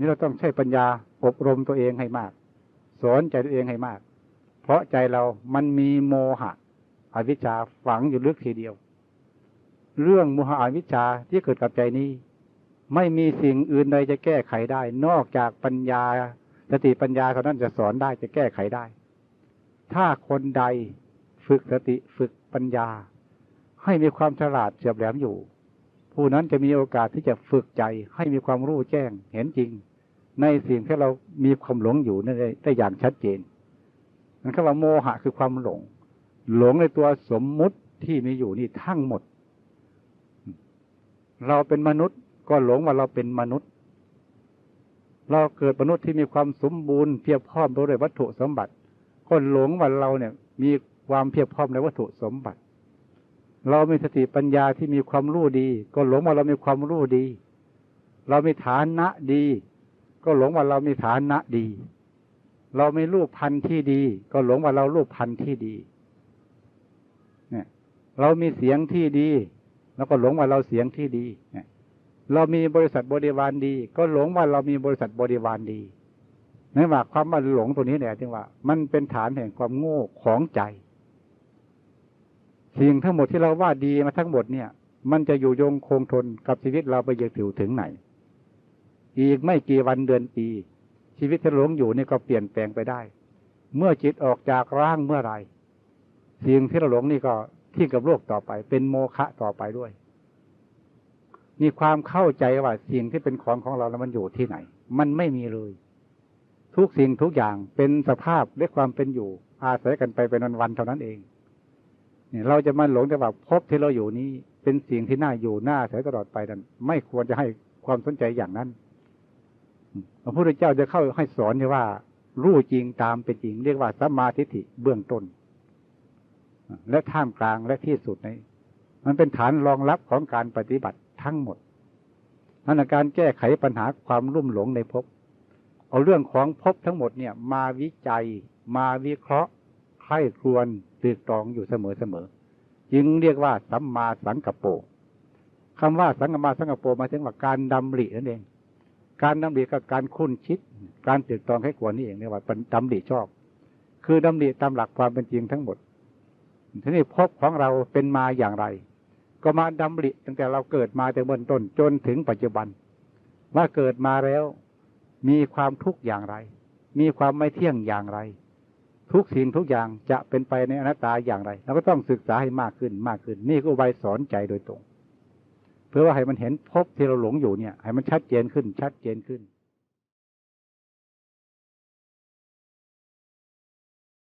นี่เราต้องใช้ปัญญาอบรมตัวเองให้มาก สอนใจตัวเองให้มาก เพราะใจเรามันมีโมหะ อวิชชาฝังอยู่ลึกทีเดียว เรื่องโมหะอวิชชาที่เกิดกับใจนี้ ไม่มีสิ่งอื่นใดจะแก้ไขได้ นอกจากปัญญาสติปัญญาเท่านั้นจะสอนได้จะแก้ไขได้ ถ้าคนใดฝึกสติฝึกปัญญา ให้มีความฉลาดเฉียบแหลมอยู่ ผู้นั้นจะมีโอกาสที่จะฝึกใจให้มีความรู้แจ้งเห็นจริง ในสิ่งที่เรามีความหลงอยู่นั่นได้อย่างชัดเจนนั่นคือว่าโมหะคือความหลง หลงในตัวสมมุติที่มีอยู่นี่ทั้งหมด เราเป็นมนุษย์ก็หลงว่าเราเป็นมนุษย์ เราเกิดมนุษย์ที่มีความสมบูรณ์เพียบพร้อมไปด้วยวัตถุสมบัติก็หลงว่าเราเนี่ย มีความเพียบพร้อมในวัตถุสมบัติ เรามีสติปัญญาที่มีความรู้ดี ก็หลงว่าเรามีความรู้ดี เรามีฐานะดี ก็หลงว่าเรามีฐานะดี เรามีรูปพันธุ์ที่ดี ก็หลงว่าเรารูปพันธุ์ที่ดี เนี่ย เรามีเสียงที่ดี แล้วก็หลงว่าเราเสียงที่ดี เนี่ย เรามีบริษัทบริวารดี ก็หลงว่าเรามีบริษัทบริวารดีนั่นว่าความว่าหลงตัวนี้เนี่ยจึงว่า มันเป็นฐานแห่งความโง่ของใจสิ่งทั้งหมดที่เราว่าดีมาทั้งหมดเนี่ย มันจะอยู่ยงคงทนกับชีวิตเราไปยังถึงถึงไหน อีกไม่กี่วันเดือนปี ชีวิตที่หลงอยู่นี่ก็เปลี่ยนแปลงไปได้ เมื่อจิตออกจากร่างเมื่อไรสิ่งที่เราหลงนี่ก็ที่กับโลกต่อไป เป็นโมฆะต่อไปด้วย มีความเข้าใจว่าสิ่งที่เป็นของของเราแล้วมันอยู่ที่ไหน มันไม่มีเลย ทุกสิ่งทุกอย่างเป็นสภาพและความเป็นอยู่ อาศัยกันไปเป็นวันๆเท่านั้นเองเนี่ยเราจะมาหลงแต่ว่าพบที่เราอยู่นี้เป็นสิ่งที่น่าอยู่น่าอาศัยตลอดไปนั้นไม่ควรจะให้ความสนใจอย่างนั้น พระพุทธเจ้าจะเข้าให้สอนว่า รู้จริงตามเป็นจริง เรียกว่าสัมมาทิฏฐิเบื้องต้น และท่ามกลางและที่สุดในมันเป็นฐานรองรับของการปฏิบัติทั้งหมดนั่นการแก้ไขปัญหาความรุ่มหลงในภพเอาเรื่องของภพทั้งหมดเนี่ย มาวิจัย มาวิเคราะห์ใคร่ครวญตึกตรองอยู่เสมอเสมอจึงเรียกว่าสัมมาสังกัปโปคำว่าสังกมาสังกัปโปมาถึงว่าการดำรินั่นเอง การดำริกับการคุ้นคิด การตึกตองให้ควรนี่เองเรียว่าเป็นดำริชอบ คือดำริตามหลักความเป็นจริงทั้งหมดทีนี้ภพของเราเป็นมาอย่างไร ก็มาดำริตั้งแต่เราเกิดมาแต่เบื้องต้นจนถึงปัจจุบัน ว่าเกิดมาแล้ว มีความทุกข์อย่างไร มีความไม่เที่ยงอย่างไร ทุกสิ่งทุกอย่างจะเป็นไปในอนัตตาอย่างไรเราก็ต้องศึกษาให้มากขึ้นมากขึ้น นี่ก็ไวยสอนใจโดยตรง เพื่อว่าให้มันเห็นพบที่เราหลงอยู่เนี่ย ให้มันชัดเจนขึ้นชัดเจนขึ้น